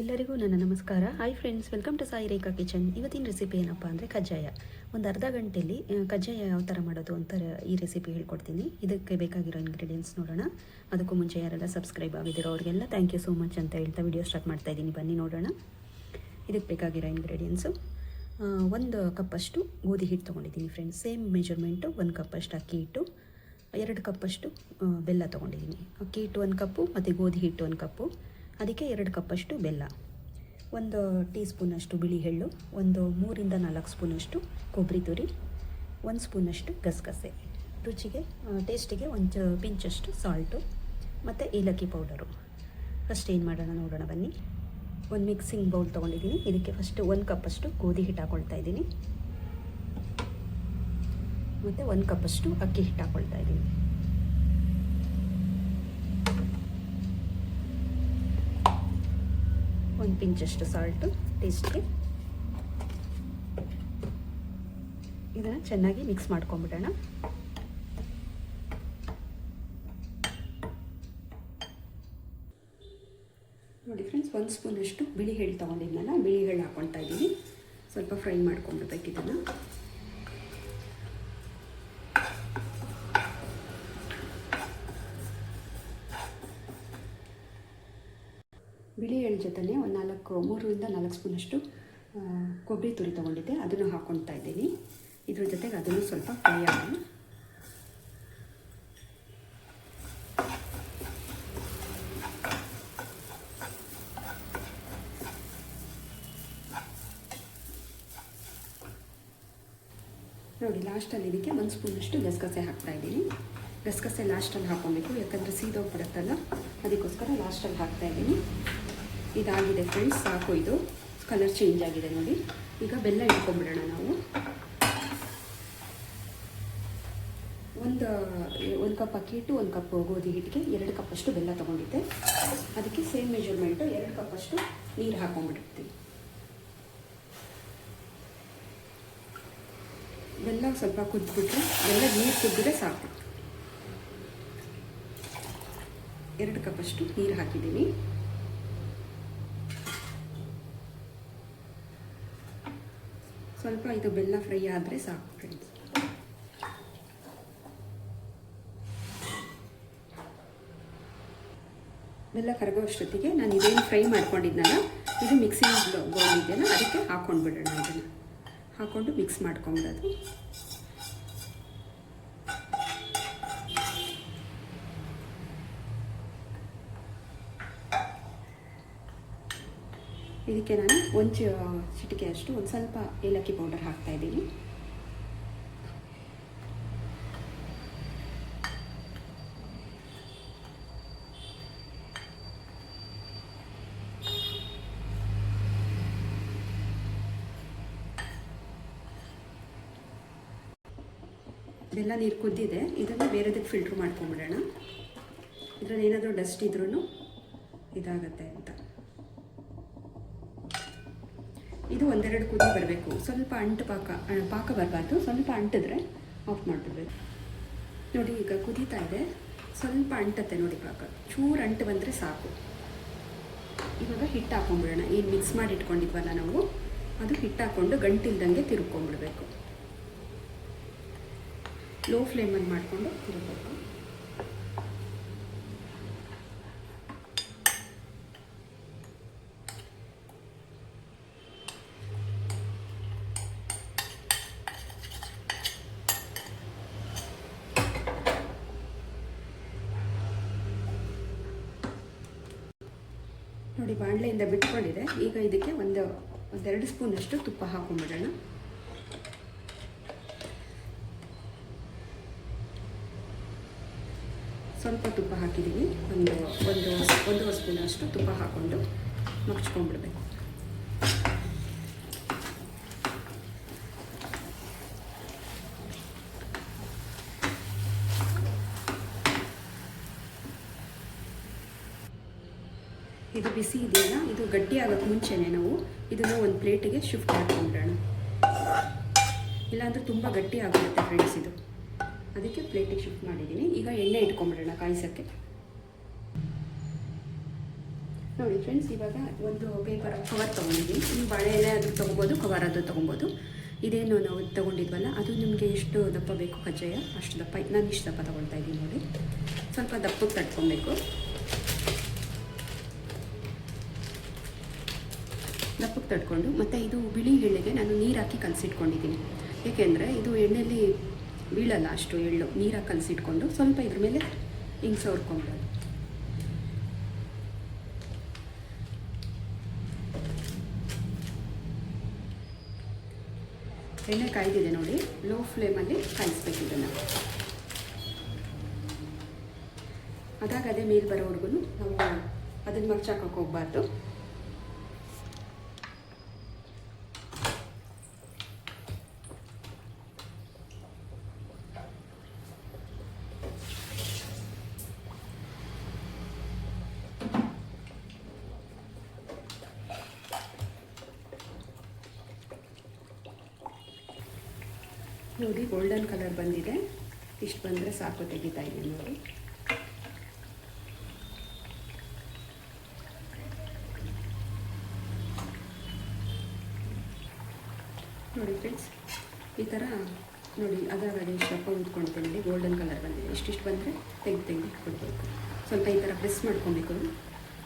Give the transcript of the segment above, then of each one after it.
ಎಲ್ಲರಿಗೂ ನನ್ನ ನಮಸ್ಕಾರ. Hi friends welcome to Sai Rekha kitchen ಇವತ್ತಿನ ರೆಸಿಪಿ ಏನಪ್ಪ ಅಂದರೆ ಕಜ್ಜಾಯ. ಒಂದು ಅರ್ಧ ಗಂಟೆಯಲ್ಲಿ ಕಜ್ಜಾಯ ಯಾವ ಥರ ಮಾಡೋದು ಅಂತ ಈ ರೆಸಿಪಿ ಹೇಳ್ಕೊಡ್ತೀನಿ. ಇದಕ್ಕೆ ಬೇಕಾಗಿರೋ ಇಂಗ್ರೀಡಿಯೆಂಟ್ಸ್ ನೋಡೋಣ. ಅದಕ್ಕೂ ಮುಂಚೆ ಯಾರೆಲ್ಲ ಸಬ್ಸ್ಕ್ರೈಬ್ ಆಗಿದ್ದೀರೋ ಅವರಿಗೆಲ್ಲ ಥ್ಯಾಂಕ್ ಯು ಸೋ ಮಚ್ ಅಂತ ಹೇಳ್ತಾ ವಿಡಿಯೋ ಸ್ಟಾರ್ಟ್ ಮಾಡ್ತಾ ಇದ್ದೀನಿ. ಬನ್ನಿ ನೋಡೋಣ. ಇದಕ್ಕೆ ಬೇಕಾಗಿರೋ ಇಂಗ್ರೀಡಿಯೆಂಟ್ಸು ಒಂದು ಕಪ್ಪಷ್ಟು ಗೋಧಿ ಹಿಟ್ಟು ತೊಗೊಂಡಿದ್ದೀನಿ ಫ್ರೆಂಡ್ಸ್ ಸೇಮ್ ಮೆಜರ್ಮೆಂಟು ಒಂದು ಕಪ್ಪಷ್ಟು ಅಕ್ಕಿ ಹಿಟ್ಟು, ಎರಡು ಕಪ್ಪಷ್ಟು ಬೆಲ್ಲ ತೊಗೊಂಡಿದ್ದೀನಿ. ಅಕ್ಕಿ ಹಿಟ್ಟು ಒಂದು ಕಪ್ಪು, ಮತ್ತು ಗೋಧಿ ಹಿಟ್ಟು ಒಂದು ಕಪ್ಪು. ಅದಕ್ಕೆ ಎರಡು ಕಪ್ಪಷ್ಟು ಬೆಲ್ಲ, ಒಂದು ಟೀ ಸ್ಪೂನಷ್ಟು ಬಿಳಿ ಎಳ್ಳು ಒಂದು ಮೂರಿಂದ ನಾಲ್ಕು ಸ್ಪೂನಷ್ಟು ಕೊಬ್ಬರಿ ತುರಿ, ಒಂದು ಸ್ಪೂನಷ್ಟು ಗಸಗಸೆ. ರುಚಿಗೆ ಟೇಸ್ಟಿಗೆ ಒಂದು ಪಿಂಚಷ್ಟು ಸಾಲ್ಟು ಮತ್ತು ಏಲಕ್ಕಿ ಪೌಡರು. ಫಸ್ಟ್ ಏನು ಮಾಡೋಣ ನೋಡೋಣ ಬನ್ನಿ. ಒಂದು ಮಿಕ್ಸಿಂಗ್ ಬೌಲ್ ತೊಗೊಂಡಿದ್ದೀನಿ. ಇದಕ್ಕೆ ಫಸ್ಟು ಒಂದು ಕಪ್ಪಷ್ಟು ಗೋಧಿ ಹಿಟ್ಟು ಹಾಕೊಳ್ತಾ ಇದ್ದೀನಿ. ಮತ್ತು ಒಂದು ಕಪ್ಪಷ್ಟು ಅಕ್ಕಿ ಹಿಟ್ಟು ಹಾಕೊಳ್ತಾ ಇದ್ದೀನಿ. ಒಂದು ಪಿಂಚಷ್ಟು ಸಾಲ್ಟು ಟೇಸ್ಟ್ಗೆ ಇದನ್ನು ಚೆನ್ನಾಗಿ ಮಿಕ್ಸ್ ಮಾಡ್ಕೊಂಬಿಡೋಣ ನೋಡಿ ಫ್ರೆಂಡ್ಸ್ ಒಂದು ಸ್ಪೂನಷ್ಟು ಬಿಳಿ ಎಳ್ಳು ತೊಗೊಂಡಿದ್ನಲ್ಲ ಬಿಳಿ ಎಳ್ಳು ಹಾಕ್ಕೊಳ್ತಾ ಇದ್ದೀನಿ. ಸ್ವಲ್ಪ ಫ್ರೈ ಮಾಡ್ಕೊಂಡ್ಬಿಡ್ಬೇಕು ಇದನ್ನು. ಬಿಳಿ ಎಳ್ಳು ಜೊತೆನೇ ಒಂದು ನಾಲ್ಕು, ಮೂರರಿಂದ ನಾಲ್ಕು ಸ್ಪೂನಷ್ಟು ಕೊಬ್ಬರಿ ತುರಿ ತೊಗೊಂಡಿದ್ದೆ. ಅದನ್ನು ಹಾಕ್ಕೊಳ್ತಾ ಇದ್ದೀನಿ. ಇದ್ರ ಜೊತೆಗೆ ಅದನ್ನು ಸ್ವಲ್ಪ ಫ್ರೈ ಆಗೋಣ ನೋಡಿ ಲಾಸ್ಟಲ್ಲಿ ಇದಕ್ಕೆ ಒಂದು ಸ್ಪೂನಷ್ಟು ಗಸಗಸೆ ಹಾಕ್ತಾ ಇದ್ದೀನಿ. ಗಸಗಸೆ ಲಾಸ್ಟಲ್ಲಿ ಹಾಕ್ಕೊಬೇಕು, ಯಾಕಂದರೆ ಸೀದೋಗ್ಬಿಡುತ್ತಲ್ಲ? ಅದಕ್ಕೋಸ್ಕರ ಲಾಸ್ಟಲ್ಲಿ ಹಾಕ್ತಾ ಇದ್ದೀನಿ. ಇದಾಗಿದೆ ಫ್ರೆಂಡ್ಸ್ ಸಾಕು ಇದು. ಕಲರ್ ಚೇಂಜ್ ಆಗಿದೆ ನೋಡಿ. ಈಗ ಬೆಲ್ಲ ಇಟ್ಕೊಂಡ್ಬಿಡೋಣ ನಾವು. ಒಂದು ಒಂದು ಕಪ್ ಅಕ್ಕಿ ಹಿಟ್ಟು ಒಂದು ಕಪ್ ಗೋಧಿ ಹಿಟ್ಟಿಗೆ ಎರಡು ಕಪ್ಪಷ್ಟು ಬೆಲ್ಲ ತೊಗೊಂಡಿದ್ದೆ. ಅದಕ್ಕೆ ಸೇಮ್ ಮೆಜರ್ಮೆಂಟು ಎರಡು ಕಪ್ಪಷ್ಟು ನೀರು ಹಾಕೊಂಡ್ಬಿಟ್ಟಿರ್ತೀವಿ ಬೆಲ್ಲ ಸ್ವಲ್ಪ ಕುದ್ಬಿಟ್ರೆ, ಬೆಲ್ಲ ನೀರು ಕುದ್ದರೆ ಸಾಕು. ಎರಡು ಕಪ್ಪಷ್ಟು ನೀರು ಹಾಕಿದ್ದೀನಿ. ಸ್ವಲ್ಪ ಇದು ಬೆಲ್ಲ ಫ್ರೈ ಆದರೆ ಸಾಕು ಫ್ರೆಂಡ್ಸ್ ಬೆಲ್ಲ ಕರಗೋಷ್ಟೊತ್ತಿಗೆ ನಾನು ಇದೇನು ಫ್ರೈ ಮಾಡ್ಕೊಂಡಿದ್ನಲ್ಲ, ಇದು ಮಿಕ್ಸಿಂಗ್ ಬೌಲ್ ಇದೆಯಲ್ಲ, ಅದಕ್ಕೆ ಹಾಕ್ಕೊಂಡು ಬಿಡೋಣ ಇದನ್ನು. ಹಾಕ್ಕೊಂಡು ಮಿಕ್ಸ್ ಮಾಡ್ಕೊಂಬಿಡೋದು. ಇದಕ್ಕೆ ನಾನು ಒಂದು ಚಿಟಿಕೆ ಅಷ್ಟು, ಒಂದು ಸ್ವಲ್ಪ ಏಲಕ್ಕಿ ಪೌಡರ್ ಹಾಕ್ತಾ ಇದ್ದೀನಿ. ಬೆಲ್ಲ ನೀರು ಕುದ್ದಿದೆ. ಇದನ್ನು ಬೇರೆದಕ್ಕೆ ಫಿಲ್ಟ್ರ್ ಮಾಡ್ಕೊಂಬಿಡೋಣ. ಇದರಲ್ಲಿ ಏನಾದರೂ ಡಸ್ಟ್ ಇದ್ರೂ ಇದಾಗತ್ತೆ ಅಂತ. ಇದು ಒಂದೆರಡು ಕುದಿ ಬರಬೇಕು. ಸ್ವಲ್ಪ ಅಂಟು ಪಾಕ ಪಾಕ ಬರಬಾರ್ದು. ಸ್ವಲ್ಪ ಅಂಟಿದ್ರೆ ಆಫ್ ಮಾಡಿಬಿಡ್ಬೇಕು. ನೋಡಿ, ಈಗ ಕುದೀತಾ ಇದೆ. ಸ್ವಲ್ಪ ಅಂಟತ್ತೆ ನೋಡಿ ಪಾಕ. ಚೂರು ಅಂಟು ಬಂದರೆ ಸಾಕು. ಇವಾಗ ಹಿಟ್ಟು ಹಾಕೊಂಡ್ಬಿಡೋಣ. ಏನು ಮಿಕ್ಸ್ ಮಾಡಿ ಇಟ್ಕೊಂಡಿದ್ವಲ್ಲ ನಾವು, ಅದು ಹಿಟ್ಟು ಹಾಕ್ಕೊಂಡು ಗಂಟಿಲ್ದಂಗೆ ತಿರುಕೊಂಡ್ಬಿಡ್ಬೇಕು. ಲೋ ಫ್ಲೇಮಲ್ಲಿ ಮಾಡಿಕೊಂಡು ತಿರುಗಬೇಕು ನೋಡಿ ಬಾಣಲೆಯಿಂದ ಬಿಟ್ಕೊಂಡಿದೆ. ಈಗ ಇದಕ್ಕೆ ಒಂದು, ಒಂದೆರಡು ಸ್ಪೂನಷ್ಟು ತುಪ್ಪ ಹಾಕೊಂಡ್ಬಿಡೋಣ ಸ್ವಲ್ಪ ತುಪ್ಪ ಹಾಕಿದ್ದೀನಿ ಒಂದು ಒಂದು, ಒಂದೂವರೆ ಸ್ಪೂನಷ್ಟು ತುಪ್ಪ ಹಾಕ್ಕೊಂಡು ಮಗ್ಚ್ಕೊಂಡ್ಬಿಡ್ಬೇಕು ಇದು ಬಿಸಿ ಇದೆಯಲ್ಲ, ಇದು ಗಟ್ಟಿ ಆಗೋಕ್ಕೆ ಮುಂಚೆನೇ ನಾವು ಇದನ್ನು ಒಂದು ಪ್ಲೇಟಿಗೆ ಶಿಫ್ಟ್ ಮಾಡ್ಕೊಂಡ್ರೋಣ ಇಲ್ಲಾಂದರೆ ತುಂಬ ಗಟ್ಟಿ ಆಗುತ್ತೆ ಫ್ರೆಂಡ್ಸ್ ಇದು. ಅದಕ್ಕೆ ಪ್ಲೇಟಿಗೆ ಶಿಫ್ಟ್ ಮಾಡಿದ್ದೀನಿ. ಈಗ ಎಣ್ಣೆ ಇಟ್ಕೊಂಬಿಡೋಣ ಕಾಯಿಸೋಕ್ಕೆ. ನೋಡಿ ಫ್ರೆಂಡ್ಸ್ ಇವಾಗ ಒಂದು ಪೇಪರ್ ಕವರ್ ತೊಗೊಂಡಿದ್ದೀನಿ. ನೀವು ಬಾಳೆ ಎಲೆ ಅದು ತೊಗೊಬೋದು ಕವರ್ ಅದು ತೊಗೊಬೋದು. ಇದೇನು ನಾವು ತೊಗೊಂಡಿದ್ವಲ್ಲ, ಅದು ನಿಮಗೆ ಎಷ್ಟು ದಪ್ಪ ಬೇಕು ಕಜ್ಜಾಯ, ಅಷ್ಟು ದಪ್ಪ, ನಾನು ಇಷ್ಟು ದಪ್ಪ ತೊಗೊಳ್ತಾ ಇದ್ದೀನಿ ನೋಡಿ. ಸ್ವಲ್ಪ ದಪ್ಪಕ್ಕೆ ತಟ್ಕೊಬೇಕು. ದಪ್ಪಕ್ಕೆ ತಟ್ಕೊಂಡು ಮತ್ತು ಇದು ಬಿಳಿ ಎಳ್ಳಿಗೆ ನಾನು ನೀರು ಹಾಕಿ ಕಲಸಿಟ್ಕೊಂಡಿದ್ದೀನಿ. ಏಕೆಂದರೆ ಇದು ಎಣ್ಣೆಯಲ್ಲಿ ಬೀಳಲ್ಲ ಅಷ್ಟು ಎಳ್ಳು ನೀರಾಗಿ ಕಲಸಿಟ್ಕೊಂಡು ಸ್ವಲ್ಪ ಇದ್ರ ಮೇಲೆ ಹಿಂಗೆ ಸೋರ್ಕೊಂಡು ಎಣ್ಣೆ ಕಾಯ್ದಿದೆ ನೋಡಿ ಲೋ ಫ್ಲೇಮಲ್ಲಿ ಕಾಯಿಸ್ಬೇಕು ಇದನ್ನು. ಅದಾಗ ಅದೇ ಮೇಲೆ ಬರೋವರೆಗೂ ನಾವು ಅದನ್ನು ಮಗ್ಚಾಕೋಕೆ ಹೋಗ್ಬಾರ್ದು. ನೋಡಿ ಗೋಲ್ಡನ್ ಕಲರ್ ಬಂದಿದೆ. ಇಷ್ಟು ಬಂದರೆ ಸಾಕು, ತೆಗಿತಾ ಇದ್ದೀನಿ ನೋಡಿ. ನೋಡಿ ಫ್ರೆಂಡ್ಸ್ ಈ ಥರ ನೋಡಿ ಅದಾಗ ಇಷ್ಟಪ್ಪ ಉಂಟ್ಕೊಳ್ತೇನೆ ನೋಡಿ ಗೋಲ್ಡನ್ ಕಲರ್ ಬಂದಿದೆ. ಇಷ್ಟಿಷ್ಟು ಬಂದರೆ ತೆಗೆದು ತೆಗೆದು ಇಟ್ಕೊಳ್ಬೇಕು. ಸ್ವಲ್ಪ ಈ ಥರ ಪ್ರೆಸ್ ಮಾಡ್ಕೊಬೇಕು.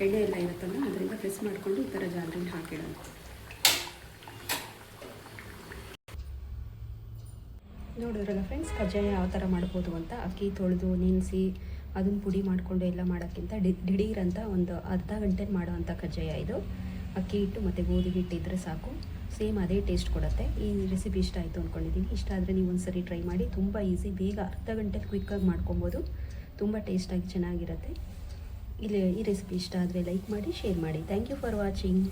ಎಣ್ಣೆ ಎಲ್ಲ ಇರುತ್ತಲ್ಲ, ಅದರಿಂದ ಪ್ರೆಸ್ ಮಾಡಿಕೊಂಡು ಈ ಥರ ಜಾಲದಲ್ಲಿ ಹಾಕಿಡೋಣ. ನೋಡಿದ್ರಲ್ಲ ಫ್ರೆಂಡ್ಸ್ ಕಜ್ಜಾಯ ಯಾವ ಥರ ಮಾಡ್ಬೋದು ಅಂತ ಅಕ್ಕಿ ತೊಳೆದು ನೆನೆಸಿ ಅದನ್ನು ಪುಡಿ ಮಾಡಿಕೊಂಡು ಎಲ್ಲ ಮಾಡೋಕ್ಕಿಂತ ಡಿ, ದಿಢೀರಂತ ಒಂದು ಅರ್ಧ ಗಂಟೆ ಮಾಡೋವಂಥ ಕಜ್ಜಾಯ ಇದು. ಅಕ್ಕಿ ಹಿಟ್ಟು ಮತ್ತು ಗೋಧಿ ಇದ್ದರೆ ಸಾಕು. ಸೇಮ್ ಅದೇ ಟೇಸ್ಟ್ ಕೊಡುತ್ತೆ. ಈ ರೆಸಿಪಿ ಇಷ್ಟ ಆಯಿತು ಅಂದ್ಕೊಂಡಿದ್ದೀನಿ ಇಷ್ಟ ಆದರೆ ನೀವು ಒಂದ್ಸರಿ ಟ್ರೈ ಮಾಡಿ, ತುಂಬ ಈಸಿ ಬೇಗ ಅರ್ಧ ಗಂಟೆಲಿ ಕ್ವಿಕ್ಕಾಗಿ ಮಾಡ್ಕೊಬೋದು. ತುಂಬ ಟೇಸ್ಟಾಗಿ ಚೆನ್ನಾಗಿರುತ್ತೆ. ಇಲ್ಲಿ ಈ ರೆಸಿಪಿ ಇಷ್ಟ ಆದರೆ ಲೈಕ್ ಮಾಡಿ ಶೇರ್ ಮಾಡಿ. Thank you for watching